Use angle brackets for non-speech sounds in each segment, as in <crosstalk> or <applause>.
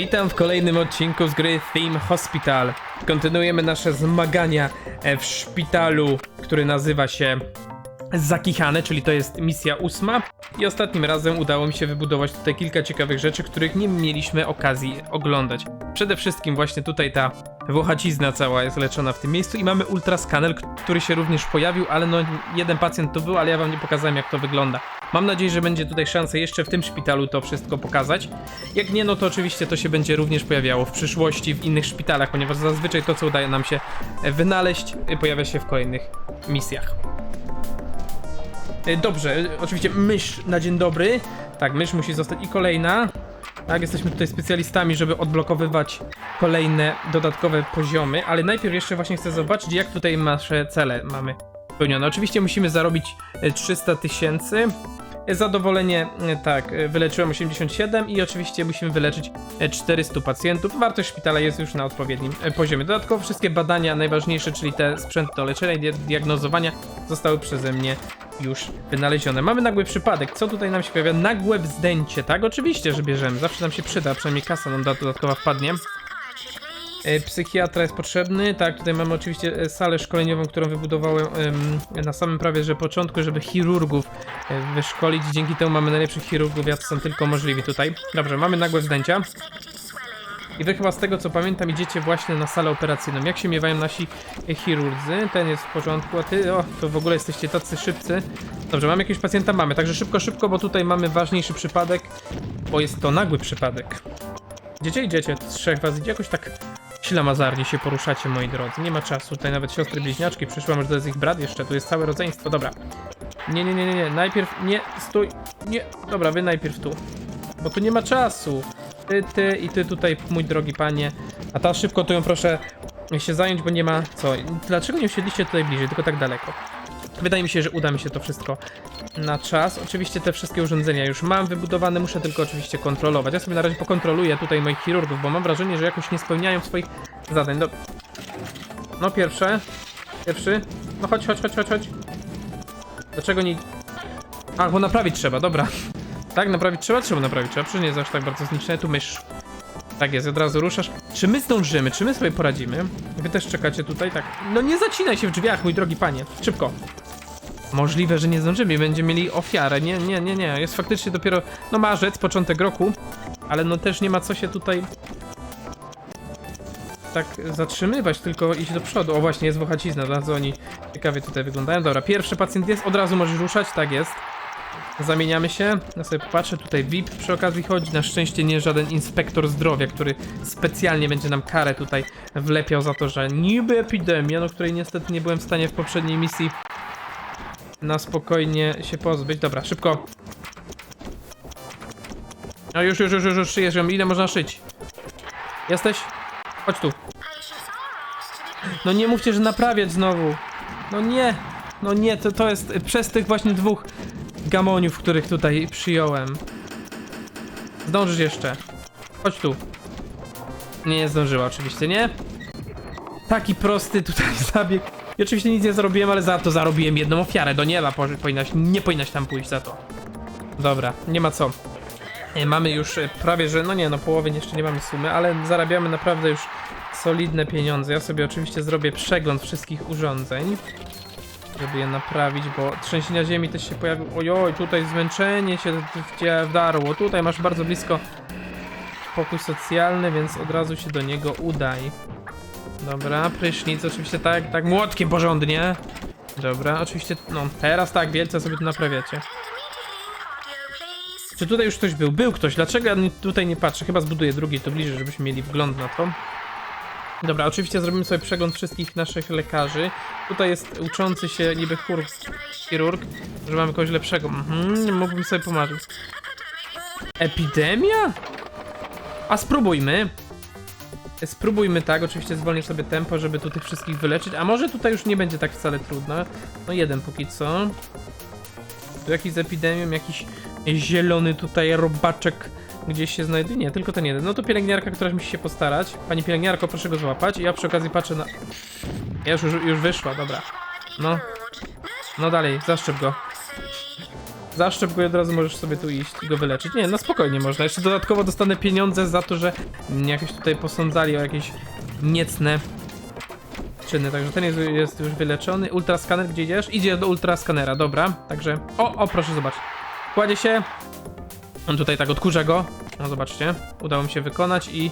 Witam w kolejnym odcinku z gry Theme Hospital. Kontynuujemy nasze zmagania e, w szpitalu, który nazywa się Zakichane, czyli to jest misja ósma. I ostatnim razem udało mi się wybudować tutaj kilka ciekawych rzeczy, których nie mieliśmy okazji oglądać. Przede wszystkim właśnie tutaj ta włochacizna cała jest leczona w tym miejscu i mamy ultraskanel, który się również pojawił, ale no jeden pacjent tu był, ale ja wam nie pokazałem jak to wygląda. Mam nadzieję, że będzie tutaj szansa jeszcze w tym szpitalu to wszystko pokazać. Jak nie, no to oczywiście to się będzie również pojawiało w przyszłości w innych szpitalach, ponieważ zazwyczaj to, co udaje nam się wynaleźć, pojawia się w kolejnych misjach. E, Dobrze, e, oczywiście mysz na dzień dobry. Tak, mysz musi zostać i kolejna. Tak, jesteśmy tutaj specjalistami, żeby odblokowywać kolejne dodatkowe poziomy, ale najpierw jeszcze właśnie chcę zobaczyć, jak tutaj nasze cele mamy spełnione. Oczywiście musimy zarobić e, 300 tysięcy. E, Zadowolenie, e, tak, e, wyleczyłem 87 i oczywiście musimy wyleczyć e, 400 pacjentów. Wartość szpitala jest już na odpowiednim e, poziomie. Dodatkowo wszystkie badania najważniejsze, czyli te sprzęty do leczenia i dia- diagnozowania zostały przeze mnie już wynalezione. Mamy nagły przypadek. Co tutaj nam się pojawia? Nagłe wzdęcie, tak? Oczywiście, że bierzemy. Zawsze nam się przyda, przynajmniej kasa nam dodatkowa wpadnie. E, Psychiatra jest potrzebny. Tak, tutaj mamy oczywiście e, salę szkoleniową, którą wybudowałem em, na samym prawie że początku, żeby chirurgów e, wyszkolić. Dzięki temu mamy najlepszych chirurgów, jacy są tylko możliwi tutaj. Dobrze, mamy nagłe wzdęcia. I wy chyba z tego co pamiętam idziecie właśnie na salę operacyjną. Jak się miewają nasi chirurdzy? Ten jest w porządku, a ty, o, to w ogóle jesteście tacy szybcy. Dobrze, mamy jakiegoś pacjenta? Mamy, także szybko, szybko, bo tutaj mamy ważniejszy przypadek, bo jest to nagły przypadek. Idziecie, idziecie, trzech was idzie, jakoś tak ślamazarnie się poruszacie, moi drodzy. Nie ma czasu, tutaj nawet siostry bliźniaczki przyszły, może to jest ich brat jeszcze, tu jest całe rodzeństwo, dobra. Nie, nie, nie, nie, nie, najpierw, nie, stój, nie, dobra, wy najpierw tu, bo tu nie ma czasu. Ty, ty i ty tutaj, mój drogi panie. A ta szybko to ją proszę się zająć, bo nie ma co. Dlaczego nie usiedliście tutaj bliżej, tylko tak daleko? Wydaje mi się, że uda mi się to wszystko na czas. Oczywiście te wszystkie urządzenia już mam wybudowane, muszę tylko oczywiście kontrolować. Ja sobie na razie pokontroluję tutaj moich chirurgów, bo mam wrażenie, że jakoś nie spełniają swoich zadań. No, no pierwsze. Pierwszy. No chodź, chodź, chodź, chodź. Dlaczego nie... A, bo naprawić trzeba, dobra. Tak, naprawić trzeba? Trzeba naprawić, trzeba. Przecież nie jest aż tak bardzo zniszczone. Tu mysz. Tak jest, od razu ruszasz. Czy my zdążymy? Czy my sobie poradzimy? Wy też czekacie tutaj? Tak. No nie zacinaj się w drzwiach, mój drogi panie. Szybko. Możliwe, że nie zdążymy będziemy mieli ofiarę. Nie, nie, nie, nie. Jest faktycznie dopiero, no marzec, początek roku, ale no też nie ma co się tutaj tak zatrzymywać, tylko iść do przodu. O właśnie, jest włochacizna, bardzo oni ciekawie tutaj wyglądają. Dobra, pierwszy pacjent jest, od razu możesz ruszać, tak jest. Zamieniamy się. Ja sobie popatrzę, tutaj VIP przy okazji chodzi. Na szczęście nie żaden inspektor zdrowia, który specjalnie będzie nam karę tutaj wlepiał za to, że niby epidemia, no której niestety nie byłem w stanie w poprzedniej misji na spokojnie się pozbyć. Dobra, szybko. No już, już, już, już, już szyję, że ile można szyć? Jesteś? Chodź tu. No nie mówcie, że naprawiać znowu. No nie. No nie, to, to jest przez tych właśnie dwóch gamoniów, których tutaj przyjąłem. Zdążysz jeszcze. Chodź tu. Nie, nie zdążyła oczywiście, nie? Taki prosty tutaj <laughs> zabieg. I oczywiście nic nie zrobiłem, ale za to zarobiłem jedną ofiarę do nieba. Po- Powinnaś, nie powinnaś tam pójść za to. Dobra, nie ma co. E, Mamy już e, prawie, że, no nie, no połowy jeszcze nie mamy sumy, ale zarabiamy naprawdę już solidne pieniądze. Ja sobie oczywiście zrobię przegląd wszystkich urządzeń, żeby je naprawić, bo trzęsienia ziemi też się pojawił. Ojoj, tutaj zmęczenie się wdarło. Tutaj masz bardzo blisko pokój socjalny, więc od razu się do niego udaj. Dobra, prysznic oczywiście tak, tak młotkiem porządnie. Dobra, oczywiście, no teraz tak, wielce sobie tu naprawiacie. Czy tutaj już ktoś był? Był ktoś, dlaczego ja tutaj nie patrzę? Chyba zbuduję drugi, to bliżej, żebyśmy mieli wgląd na to. Dobra, oczywiście zrobimy sobie przegląd wszystkich naszych lekarzy. Tutaj jest uczący się niby chirurg, chirurg że mamy kogoś lepszego. Mhm, mógłbym sobie pomarzyć. Epidemia? A spróbujmy. Spróbujmy tak, oczywiście zwolnię sobie tempo, żeby tu tych wszystkich wyleczyć. A może tutaj już nie będzie tak wcale trudno. No jeden póki co. Tu jakiś z epidemią, jakiś zielony tutaj robaczek gdzieś się znajduje. Nie, tylko ten jeden. No to pielęgniarka, która musi się postarać. Pani pielęgniarko, proszę go złapać. I ja przy okazji patrzę na... Ja już, już wyszła, dobra. No. No dalej, zaszczep go. Zaszczep go i od razu możesz sobie tu iść i go wyleczyć. Nie, no spokojnie można. Jeszcze dodatkowo dostanę pieniądze za to, że jakoś tutaj posądzali o jakieś niecne czyny. Także ten jest, jest już wyleczony. Ultraskaner, gdzie idziesz? Idzie do ultraskanera, dobra. Także, o, o, proszę zobacz. Kładzie się. On tutaj tak odkurza go. No zobaczcie. Udało mi się wykonać i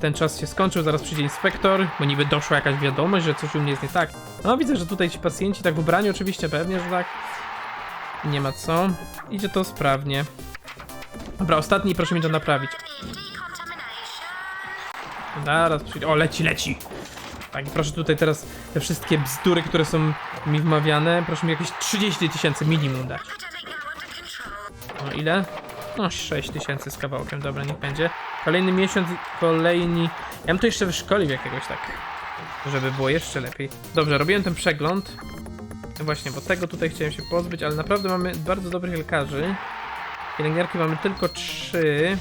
ten czas się skończył, zaraz przyjdzie inspektor, bo niby doszła jakaś wiadomość, że coś u mnie jest nie tak. No widzę, że tutaj ci pacjenci, tak w ubraniu oczywiście, pewnie, że tak. Nie ma co. Idzie to sprawnie. Dobra, ostatni, proszę mi to naprawić. Zaraz przyjdzie. O, leci, leci! Tak, proszę tutaj teraz te wszystkie bzdury, które są mi wmawiane, proszę mi jakieś 30 tysięcy minimum dać. No ile? No 6 tysięcy z kawałkiem, dobra, niech będzie. Kolejny miesiąc, kolejni... Ja bym to jeszcze wyszkolił jakiegoś tak, żeby było jeszcze lepiej. Dobrze, robiłem ten przegląd. No Właśnie, bo tego tutaj chciałem się pozbyć, ale naprawdę mamy bardzo dobrych lekarzy. Pielęgniarki mamy tylko trzy.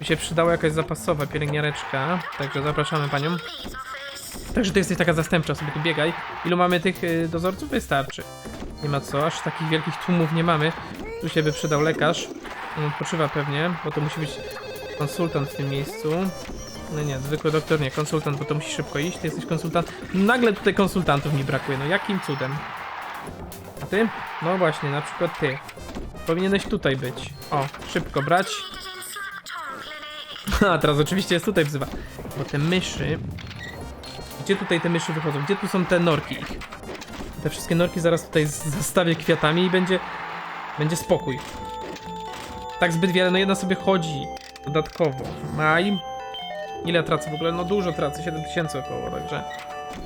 Mi się przydała jakaś zapasowa pielęgniareczka, także zapraszamy panią. Także ty jesteś taka zastępcza, sobie tu biegaj. Ilu mamy tych y, dozorców? Wystarczy. Nie ma co, aż takich wielkich tłumów nie mamy. Tu się by przydał lekarz. On odpoczywa pewnie, bo to musi być konsultant w tym miejscu. No nie, zwykły doktor nie, konsultant, bo to musi szybko iść. Ty jesteś konsultant. Nagle tutaj konsultantów mi brakuje, no jakim cudem? Ty? No właśnie, na przykład ty. Powinieneś tutaj być. O, szybko brać. <laughs> A, teraz oczywiście jest tutaj wzywa. Bo te myszy... Gdzie tutaj te myszy wychodzą? Gdzie tu są te norki ich? Te wszystkie norki zaraz tutaj zastawię kwiatami i będzie... Będzie spokój. Tak zbyt wiele, no jedna sobie chodzi. Dodatkowo. Maj. Ile tracę w ogóle? No dużo tracę, 7000 około, także...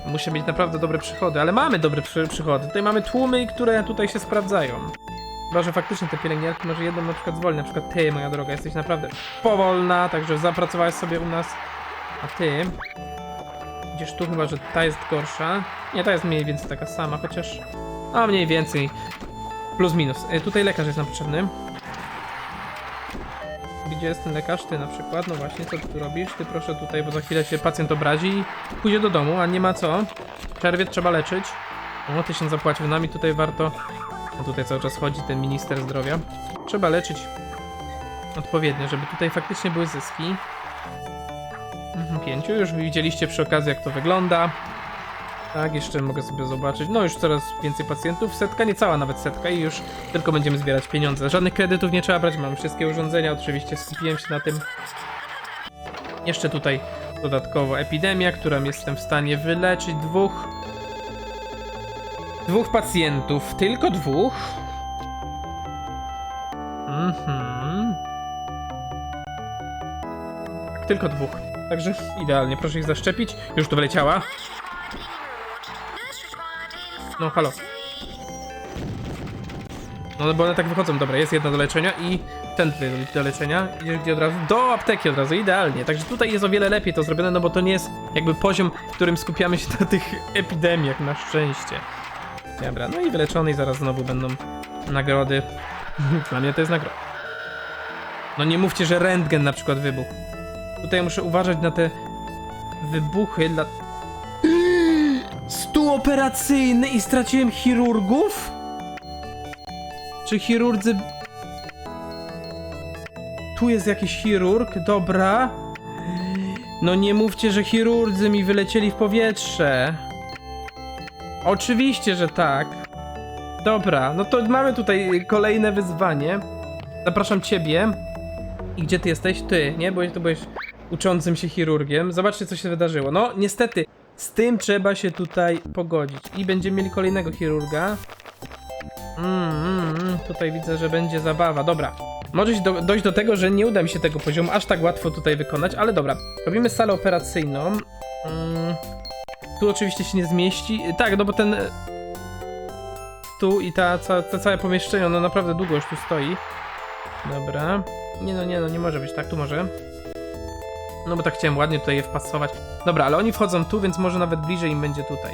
Muszę mieć naprawdę dobre przychody, ale mamy dobre przy, przychody. Tutaj mamy tłumy, które tutaj się sprawdzają. Chyba, że faktycznie te pielęgniarki może jedną na przykład zwolni. Na przykład ty, moja droga, jesteś naprawdę powolna, także zapracowałeś sobie u nas. A ty... Idziesz tu chyba, że ta jest gorsza. Nie, ta jest mniej więcej taka sama, chociaż... A mniej więcej. Plus minus. E, tutaj lekarz jest nam potrzebny. Gdzie jest ten lekarz? Ty na przykład. No właśnie, co ty tu robisz? Ty proszę tutaj, bo za chwilę się pacjent obrazi i pójdzie do domu, a nie ma co. Czerwiec trzeba leczyć. O, tysiąc zapłacił nami, tutaj warto... No tutaj cały czas chodzi ten minister zdrowia. Trzeba leczyć odpowiednio, żeby tutaj faktycznie były zyski. Mhm, Pięciu, już widzieliście przy okazji jak to wygląda. Tak, jeszcze mogę sobie zobaczyć. No już coraz więcej pacjentów. Setka, niecała nawet setka i już tylko będziemy zbierać pieniądze. Żadnych kredytów nie trzeba brać, mam wszystkie urządzenia, oczywiście skupiłem się na tym. Jeszcze tutaj dodatkowo epidemia, którą jestem w stanie wyleczyć. Dwóch. Dwóch pacjentów, tylko dwóch. Mhm. Tak, tylko dwóch. Także idealnie, proszę ich zaszczepić. Już tu wyleciała. No halo. No bo one tak wychodzą, dobra, jest jedna do leczenia i ten tutaj do leczenia. Gdzie od razu? Do apteki od razu, idealnie. Także tutaj jest o wiele lepiej to zrobione, no bo to nie jest jakby poziom, w którym skupiamy się <laughs> na tych epidemiach, na szczęście. Dobra, no i wyleczony i zaraz znowu będą nagrody. <laughs> Dla mnie to jest nagroda. No nie mówcie, że rentgen na przykład wybuchł. Tutaj muszę uważać na te wybuchy dla... Operacyjny i straciłem chirurgów? Czy chirurdzy... Tu jest jakiś chirurg, dobra. No nie mówcie, że chirurdzy mi wylecieli w powietrze. Oczywiście, że tak. Dobra, no to mamy tutaj kolejne wyzwanie. Zapraszam ciebie. I gdzie ty jesteś? Ty, nie? Bo ty byłeś uczącym się chirurgiem. Zobaczcie, co się wydarzyło. No, niestety, z tym trzeba się tutaj pogodzić. I będziemy mieli kolejnego chirurga. Mm, mm, mm, tutaj widzę, że będzie zabawa. Dobra. Może się do, dojść do tego, że nie uda mi się tego poziomu aż tak łatwo tutaj wykonać, ale dobra. Robimy salę operacyjną. Mm, tu oczywiście się nie zmieści. Tak, no bo ten... e, Tu i ta, ca, ta całe pomieszczenie, ono naprawdę długo już tu stoi. Dobra. Nie no, nie no, nie może być tak, tu może. No bo tak chciałem ładnie tutaj je wpasować. Dobra, ale oni wchodzą tu, więc może nawet bliżej im będzie tutaj.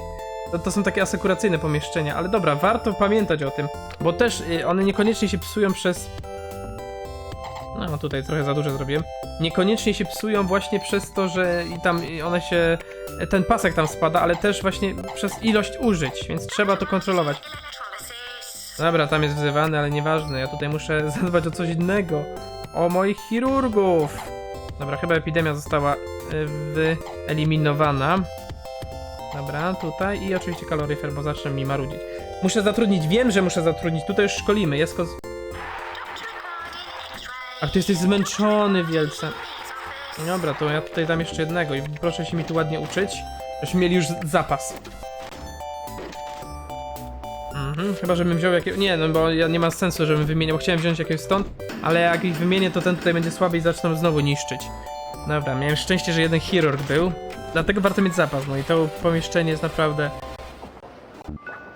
To, to są takie asekuracyjne pomieszczenia, ale dobra, warto pamiętać o tym, bo też y, one niekoniecznie się psują przez... No tutaj trochę za dużo zrobiłem. Niekoniecznie się psują właśnie przez to, że i tam y, one się... Ten pasek tam spada, ale też właśnie przez ilość użyć, więc trzeba to kontrolować. Dobra, tam jest wzywany, ale nieważne. Ja tutaj muszę <laughs> zadbać o coś innego. O moich chirurgów. Dobra, chyba epidemia została y, wyeliminowana. Dobra, tutaj i oczywiście kaloryfer, bo zacznę mi marudzić. Muszę zatrudnić, wiem, że muszę zatrudnić. Tutaj już szkolimy, jest kos... A ty jesteś zmęczony wielce. Dobra, to ja tutaj dam jeszcze jednego i proszę się mi tu ładnie uczyć. Żebyśmy mieli już zapas. Mhm, chyba żebym wziął jakiegoś... Nie, no bo ja nie ma sensu, żebym wymieniał. Chciałem wziąć jakiegoś stąd, ale jak ich wymienię, to ten tutaj będzie słaby i zaczną znowu niszczyć. Dobra, miałem szczęście, że jeden chirurg był. Dlatego warto mieć zapas, no i to pomieszczenie jest naprawdę...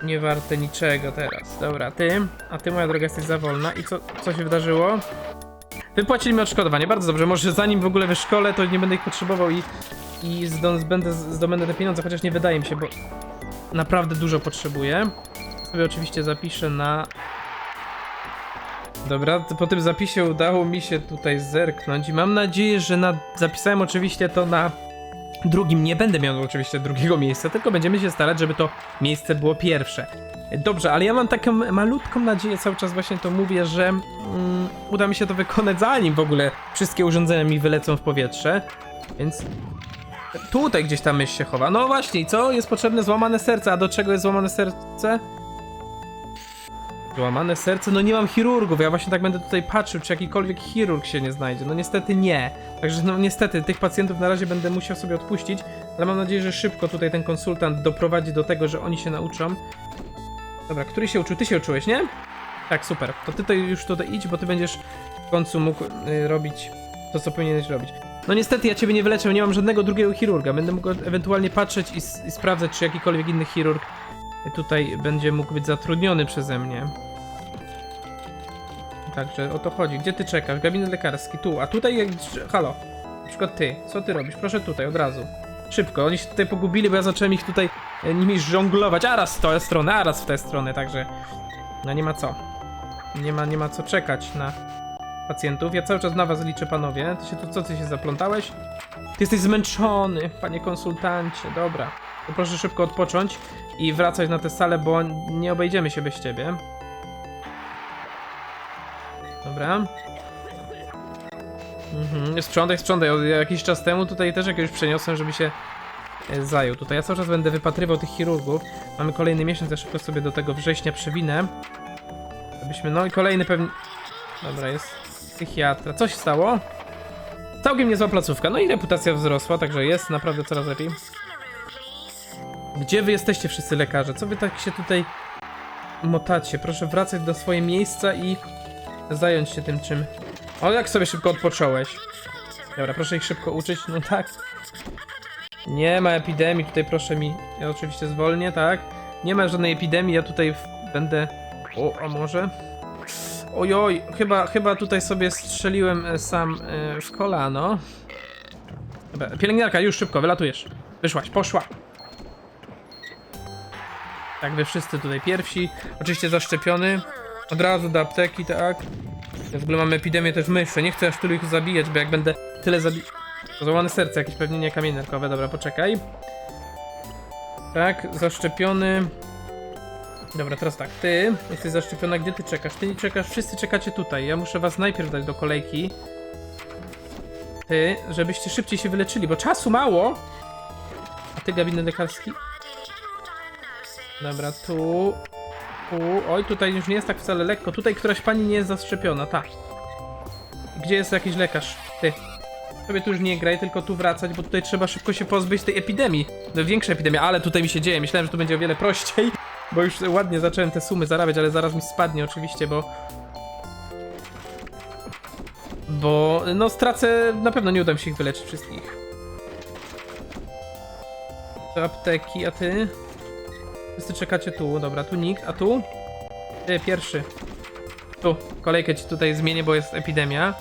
Nie warte niczego teraz. Dobra, ty, a ty moja droga jesteś za wolna. I co, co się wydarzyło? Wypłacili mi odszkodowanie, bardzo dobrze. Może zanim w ogóle wyszkolę, to nie będę ich potrzebował i, i zdom, będę, zdobędę te pieniądze, chociaż nie wydaje mi się, bo naprawdę dużo potrzebuję. Sobie oczywiście zapiszę na... Dobra, po tym zapisie udało mi się tutaj zerknąć i mam nadzieję, że na... zapisałem oczywiście to na drugim. Nie będę miał oczywiście drugiego miejsca, tylko będziemy się starać, żeby to miejsce było pierwsze. Dobrze, ale ja mam taką malutką nadzieję, cały czas właśnie to mówię, że mm, uda mi się to wykonać zanim w ogóle wszystkie urządzenia mi wylecą w powietrze. Więc tutaj gdzieś ta myśl się chowa. No właśnie, co? Jest potrzebne złamane serce, a do czego jest złamane serce? Złamane serce? No nie mam chirurgów, ja właśnie tak będę tutaj patrzył, czy jakikolwiek chirurg się nie znajdzie. No niestety nie. Także no niestety, tych pacjentów na razie będę musiał sobie odpuścić, ale mam nadzieję, że szybko tutaj ten konsultant doprowadzi do tego, że oni się nauczą. Dobra, który się uczył? Ty się uczyłeś, nie? Tak, super. To ty tutaj już tutaj idź, bo ty będziesz w końcu mógł y, robić to, co powinieneś robić. No niestety ja ciebie nie wyleczę, nie mam żadnego drugiego chirurga. Będę mógł ewentualnie patrzeć i, i sprawdzać, czy jakikolwiek inny chirurg tutaj będzie mógł być zatrudniony przeze mnie. Także o to chodzi. Gdzie ty czekasz? Gabinet lekarski, tu. A tutaj jak... Halo. Na przykład ty. Co ty robisz? Proszę tutaj, od razu. Szybko. Oni się tutaj pogubili, bo ja zacząłem ich tutaj e, nimi żonglować. A raz w tę stronę, a raz w tę stronę, także... No nie ma co. Nie ma, nie ma co czekać na pacjentów. Ja cały czas na was liczę, panowie. Ty się tu, co ty się zaplątałeś? Ty jesteś zmęczony, panie konsultancie. Dobra. To proszę szybko odpocząć i wracać na tę salę, bo nie obejdziemy się bez ciebie. Dobra. Mhm, sprzątaj, sprzątaj. Jakiś czas temu tutaj też jakiegoś przeniosłem, żeby się e, zajął. Tutaj ja cały czas będę wypatrywał tych chirurgów. Mamy kolejny miesiąc, ja szybko sobie do tego września przewinę. Żebyśmy, no i kolejny pewnie... Dobra, jest psychiatra. Co się stało? Całkiem niezła placówka. No i reputacja wzrosła, także jest naprawdę coraz lepiej. Gdzie wy jesteście wszyscy lekarze? Co wy tak się tutaj motacie? Proszę wracać do swoje miejsca i zająć się tym czym. O, jak sobie szybko odpocząłeś. Dobra, proszę ich szybko uczyć. No tak. Nie ma epidemii, tutaj proszę mi. Ja oczywiście zwolnię, tak? Nie ma żadnej epidemii, ja tutaj będę. O, a może? Ojoj, chyba, chyba tutaj sobie strzeliłem e, sam e, w kolano. Dobra, pielęgniarka, już szybko, wylatujesz. Wyszłaś, poszła. Tak, wy wszyscy tutaj pierwsi. Oczywiście zaszczepiony. Od razu do apteki, tak. W ogóle mamy epidemię też myszy. Nie chcę aż tylu ich zabijać, bo jak będę tyle zabi... Złamane serce, jakieś pewnie nie kamienie nerkowe. Dobra, poczekaj. Tak, zaszczepiony. Dobra, teraz tak, ty jesteś zaszczepiona, gdzie ty czekasz? Ty nie czekasz, wszyscy czekacie tutaj. Ja muszę was najpierw dać do kolejki. Ty, żebyście szybciej się wyleczyli, bo czasu mało. A ty gabinet lekarski? Dobra, tu. Tu. Oj, tutaj już nie jest tak wcale lekko. Tutaj któraś pani nie jest zaszczepiona, tak. Gdzie jest jakiś lekarz? Ty. Sobie tu już nie graj, tylko tu wracać, bo tutaj trzeba szybko się pozbyć tej epidemii. No, większa epidemia, ale tutaj mi się dzieje. Myślałem, że tu będzie o wiele prościej, <laughs> bo już ładnie zacząłem te sumy zarabiać, ale zaraz mi spadnie oczywiście, bo... Bo, no stracę, na pewno nie uda mi się ich wyleczyć wszystkich. Do apteki, a ty? Wszyscy czekacie tu, dobra, tu nikt, a tu? Ty, pierwszy. Tu, kolejkę ci tutaj zmienię, bo jest epidemia.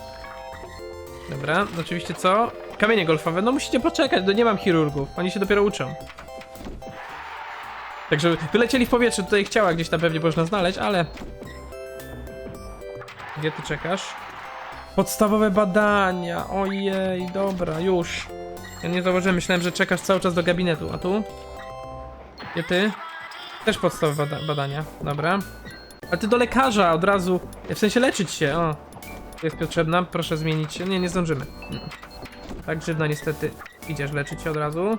Dobra, oczywiście co? Kamienie golfowe, no musicie poczekać, no nie mam chirurgów, oni się dopiero uczą. Także wylecieli w powietrze, tutaj chciała gdzieś tam pewnie można znaleźć, ale... Gdzie ty czekasz? Podstawowe badania, ojej, dobra, już. Ja nie zauważyłem, myślałem, że czekasz cały czas do gabinetu, a tu? Gdzie ty? Też podstawowe bada badania, dobra. A ty do lekarza od razu, w sensie leczyć się, o. Jest potrzebna, proszę zmienić się. Nie, nie zdążymy. Mm. Tak, grzywna niestety. Idziesz leczyć się od razu.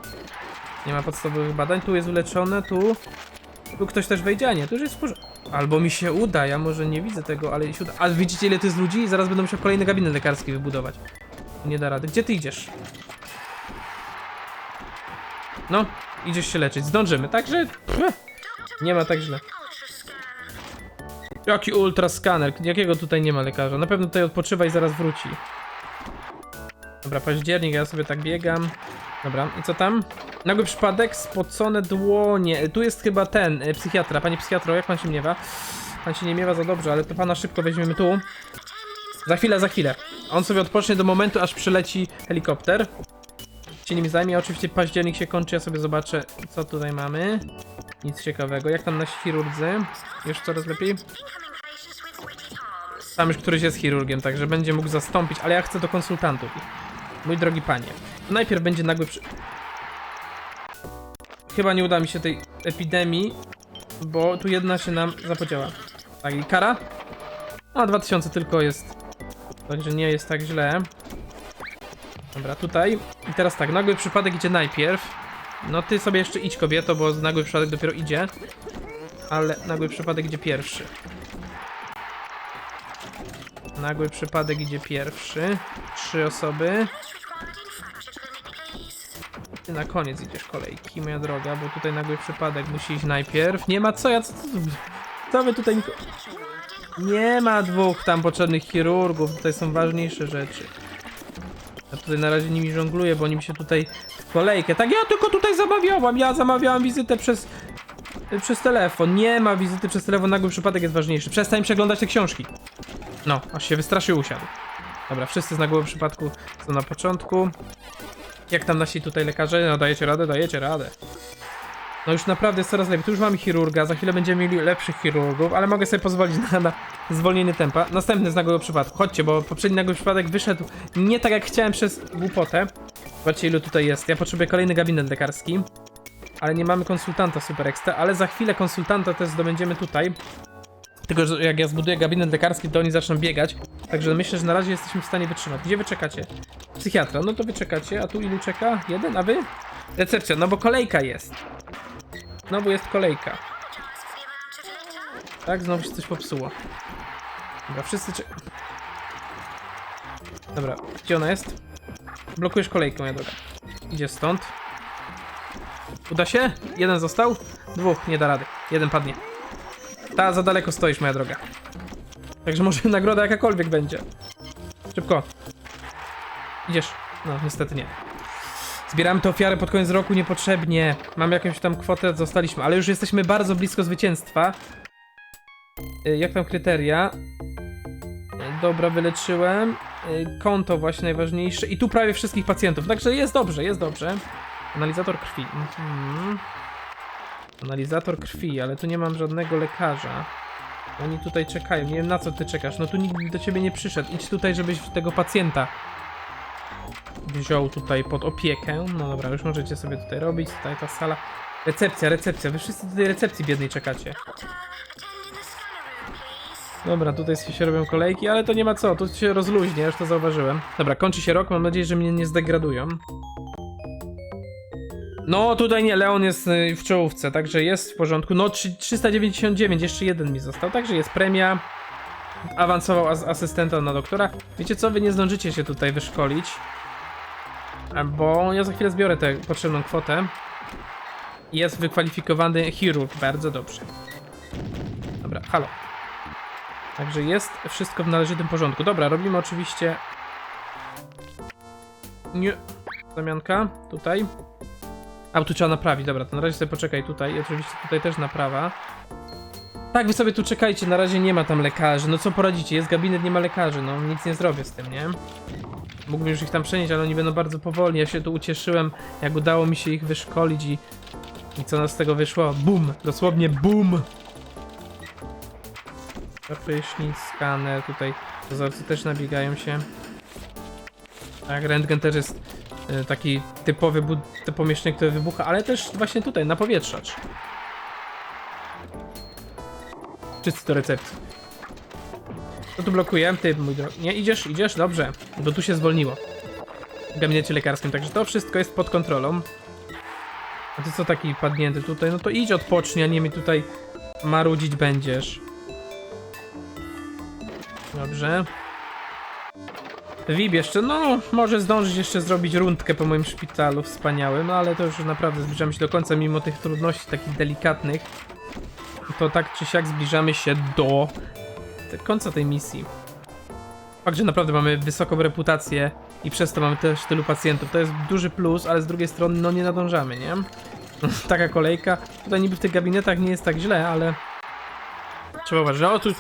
Nie ma podstawowych badań, tu jest uleczone, tu... Tu ktoś też wejdzie, a nie, tu już jest w porządku. Albo mi się uda, ja może nie widzę tego, ale się uda. A widzicie ile to jest ludzi? Zaraz będę musiał kolejny gabinet lekarski wybudować. Nie da rady. Gdzie ty idziesz? No, idziesz się leczyć. Zdążymy, także... pff, Nie ma tak źle. Jaki ultraskaner? Jakiego tutaj nie ma lekarza? Na pewno tutaj odpoczywa i zaraz wróci. Dobra, październik, ja sobie tak biegam. Dobra, i co tam? Nagły przypadek, spocone dłonie. Tu jest chyba ten, y, psychiatra. Panie psychiatro, jak pan się miewa? Pan się nie miewa za dobrze, ale to pana szybko weźmiemy tu. Za chwilę, za chwilę. On sobie odpocznie do momentu, aż przyleci helikopter. Się nim zajmie. Oczywiście październik się kończy, ja sobie zobaczę, co tutaj mamy. Nic ciekawego. Jak tam nasi chirurdzy? Już coraz lepiej? Tam już któryś jest chirurgiem, także będzie mógł zastąpić, ale ja chcę do konsultantów. Mój drogi panie, najpierw będzie nagły przy... Chyba nie uda mi się tej epidemii, bo tu jedna się nam zapodziała. Tak, i kara? A, 2000 tylko jest. Także nie jest tak źle. Dobra, tutaj. I teraz tak, nagły przypadek idzie najpierw. No ty sobie jeszcze idź kobieto, bo nagły przypadek dopiero idzie. Ale nagły przypadek idzie pierwszy. Nagły przypadek idzie pierwszy. Trzy osoby. Ty na koniec idziesz kolejki, moja droga, bo tutaj nagły przypadek musi iść najpierw. Nie ma co, ja co, co wy tutaj... Nie ma dwóch tam potrzebnych chirurgów, tutaj są ważniejsze rzeczy. Ja tutaj na razie nimi żongluję, bo oni mi się tutaj w kolejkę... Tak, ja tylko tutaj zamawiałam, ja zamawiałam wizytę przez... Przez telefon. Nie ma wizyty przez telefon, nagły przypadek jest ważniejszy. Przestań przeglądać te książki. No, aż się wystraszył, usiadł. Dobra, wszyscy z nagłego przypadku są na początku. Jak tam nasi tutaj lekarze? No dajecie radę, dajecie radę. No już naprawdę jest coraz lepiej. Tu już mamy chirurga, za chwilę będziemy mieli lepszych chirurgów, ale mogę sobie pozwolić na, na zwolnienie tempa. Następny z nagłego przypadku. Chodźcie, bo poprzedni nagły przypadek wyszedł nie tak jak chciałem przez głupotę. Zobaczcie ilu tutaj jest. Ja potrzebuję kolejny gabinet lekarski. Ale nie mamy konsultanta super extra, ale za chwilę konsultanta też zdobędziemy tutaj. Tylko, że jak ja zbuduję gabinet lekarski, to oni zaczną biegać. Także myślę, że na razie jesteśmy w stanie wytrzymać. Gdzie wy czekacie? Psychiatra, no to wy czekacie, a tu ilu czeka? Jeden, a wy? Recepcja, no bo kolejka jest. Znowu jest kolejka. Tak, znowu się coś popsuło. Dobra, wszyscy czek... Dobra, gdzie ona jest? Blokujesz kolejkę, moja droga. Idzie stąd. Uda się? Jeden został? Dwóch, nie da rady. Jeden padnie. Ta, za daleko stoisz, moja droga. Także może nagroda jakakolwiek będzie. Szybko. Idziesz. No, niestety nie. Zbieramy tę ofiarę pod koniec roku niepotrzebnie. Mam jakąś tam kwotę, zostaliśmy, ale już jesteśmy bardzo blisko zwycięstwa. Y, Jak tam kryteria? Y, Dobra, wyleczyłem. Y, Konto właśnie najważniejsze. I tu prawie wszystkich pacjentów. Także jest dobrze, jest dobrze. Analizator krwi. Mhm. Analizator krwi, ale tu nie mam żadnego lekarza. Oni tutaj czekają. Nie wiem na co ty czekasz. No tu nikt do ciebie nie przyszedł. Idź tutaj, żebyś tego pacjenta wziął tutaj pod opiekę. No dobra, już możecie sobie tutaj robić. Tutaj ta sala. Recepcja, recepcja. Wy wszyscy tutaj recepcji biednej czekacie. Dobra, tutaj się robią kolejki, ale to nie ma co, tu się rozluźnia, już to zauważyłem. Dobra, kończy się rok, mam nadzieję, że mnie nie zdegradują. No, tutaj nie, Leon jest y, w czołówce, także jest w porządku. No, trzy- 399, jeszcze jeden mi został, także jest premia. Awansował as asystenta na doktora. Wiecie co, wy nie zdążycie się tutaj wyszkolić. Bo ja za chwilę zbiorę tę potrzebną kwotę. Jest wykwalifikowany chirurg, bardzo dobrze. Dobra, halo. Także jest wszystko w należytym porządku. Dobra, robimy oczywiście... Nie. Zamianka, tutaj. A, tu trzeba naprawić, dobra, to na razie sobie poczekaj tutaj. I oczywiście tutaj też naprawa. Tak, wy sobie tu czekajcie, na razie nie ma tam lekarzy. No co poradzicie, jest gabinet, nie ma lekarzy, no nic nie zrobię z tym, nie? Mógłbym już ich tam przenieść, ale oni będą bardzo powolni. Ja się tu ucieszyłem, jak udało mi się ich wyszkolić i... I co nas z tego wyszło? Bum! Dosłownie bum! Prysznic, skaner, tutaj dozorcy też nabiegają się. Tak, rentgen też jest y, taki typowy to pomieszczenie, które wybucha, ale też właśnie tutaj, na powietrzacz. Do recepcji. To tu blokuje, ty mój drogi. Nie, idziesz, idziesz, dobrze. Bo tu się zwolniło. W gabinecie lekarskim, także to wszystko jest pod kontrolą. A ty co taki padnięty tutaj? No to idź odpocznij, a nie mi tutaj marudzić będziesz. Dobrze. Wib jeszcze, no może zdążyć jeszcze zrobić rundkę po moim szpitalu wspaniałym, no ale to już naprawdę zbliżamy się do końca, mimo tych trudności takich delikatnych. To tak czy siak zbliżamy się do końca tej misji. Fakt, że naprawdę mamy wysoką reputację i przez to mamy też tylu pacjentów, to jest duży plus, ale z drugiej strony no nie nadążamy, nie? <laughs> Taka kolejka. Tutaj niby w tych gabinetach nie jest tak źle, ale trzeba uważać, że o tu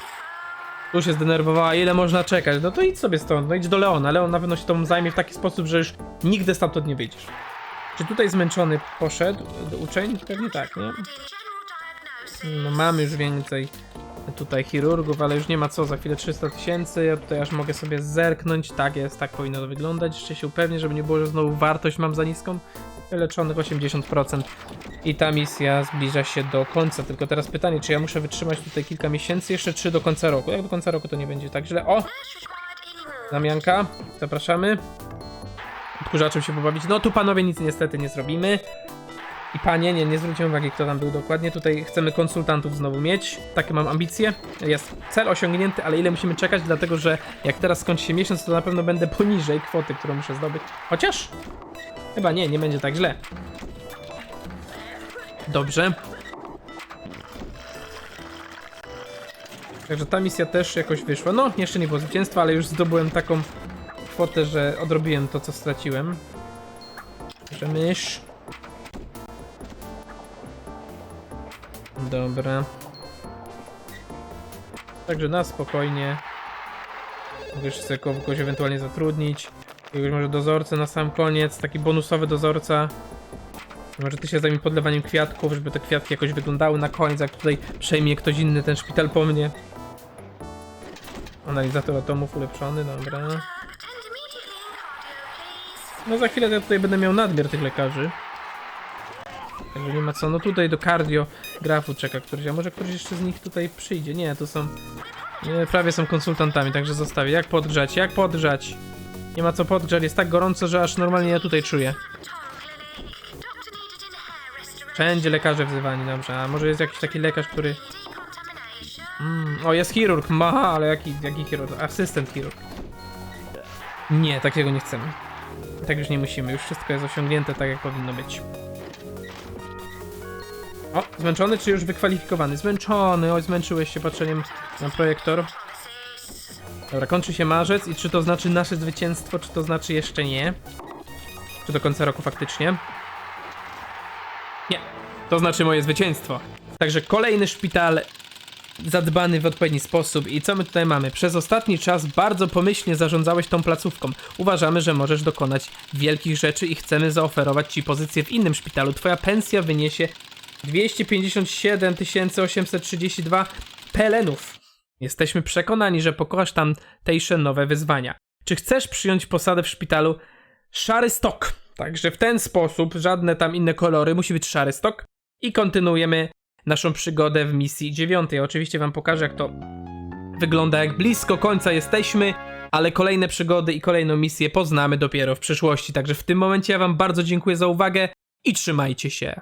tu się zdenerwowała, ile można czekać. No to idź sobie stąd, no idź do Leona. Leon na pewno się tą zajmie w taki sposób, że już nigdy stamtąd nie wyjdziesz. Czy tutaj zmęczony poszedł do uczeń? Pewnie tak, nie? No mamy już więcej tutaj chirurgów, ale już nie ma co, za chwilę 300 tysięcy, ja tutaj aż mogę sobie zerknąć, tak jest, tak powinno to wyglądać, jeszcze się upewnię, żeby nie było, że znowu wartość mam za niską, wyleczonych 80% i ta misja zbliża się do końca, tylko teraz pytanie, czy ja muszę wytrzymać tutaj kilka miesięcy, jeszcze 3 do końca roku, jak do końca roku to nie będzie tak źle, o! Damianka, zapraszamy. Odkurzaczem się pobawić, no tu panowie nic niestety nie zrobimy. I panie, nie, nie zwróćmy uwagi, kto tam był dokładnie. Tutaj chcemy konsultantów znowu mieć. Takie mam ambicje. Jest cel osiągnięty, ale ile musimy czekać, dlatego że jak teraz skończy się miesiąc, to na pewno będę poniżej kwoty, którą muszę zdobyć. Chociaż? Chyba nie, nie będzie tak źle. Dobrze. Także ta misja też jakoś wyszła. No, jeszcze nie było zwycięstwa, ale już zdobyłem taką kwotę, że odrobiłem to, co straciłem. Że Dobra. Także na spokojnie. Mogę sobie kogoś ewentualnie zatrudnić. Jakiegoś może dozorcę na sam koniec, taki bonusowy dozorca. Może ty się zajmij podlewaniem kwiatków, żeby te kwiatki jakoś wyglądały na koniec, jak tutaj przejmie ktoś inny ten szpital po mnie. Analizator atomów ulepszony, dobra. No za chwilę ja tutaj będę miał nadmiar tych lekarzy. Także nie ma co. No tutaj do kardiografu czeka któryś, a może któryś jeszcze z nich tutaj przyjdzie. Nie, to są... Nie, prawie są konsultantami, także zostawię. Jak podgrzać? Jak podgrzać? Nie ma co podgrzać, jest tak gorąco, że aż normalnie ja tutaj czuję. Wszędzie lekarze wzywani, dobrze. A może jest jakiś taki lekarz, który... Mm, o, jest chirurg, ma, ale jaki, jaki chirurg? Asystent chirurg. Nie, takiego nie chcemy. Tak już nie musimy, już wszystko jest osiągnięte tak, jak powinno być. O, zmęczony czy już wykwalifikowany? Zmęczony, oj, zmęczyłeś się patrzeniem na projektor. Dobra, kończy się marzec i czy to znaczy nasze zwycięstwo, czy to znaczy jeszcze nie? Czy do końca roku faktycznie? Nie, to znaczy moje zwycięstwo. Także kolejny szpital zadbany w odpowiedni sposób. I co my tutaj mamy? Przez ostatni czas bardzo pomyślnie zarządzałeś tą placówką. Uważamy, że możesz dokonać wielkich rzeczy i chcemy zaoferować Ci pozycję w innym szpitalu. Twoja pensja wyniesie 257 832 pelenów. Jesteśmy przekonani, że pokonasz tamtejsze nowe wyzwania. Czy chcesz przyjąć posadę w szpitalu Szary Stok? Także w ten sposób, żadne tam inne kolory, musi być Szary Stok. I kontynuujemy naszą przygodę w misji dziewiątej. Oczywiście wam pokażę, jak to wygląda, jak blisko końca jesteśmy, ale kolejne przygody i kolejną misję poznamy dopiero w przyszłości. Także w tym momencie ja wam bardzo dziękuję za uwagę i trzymajcie się.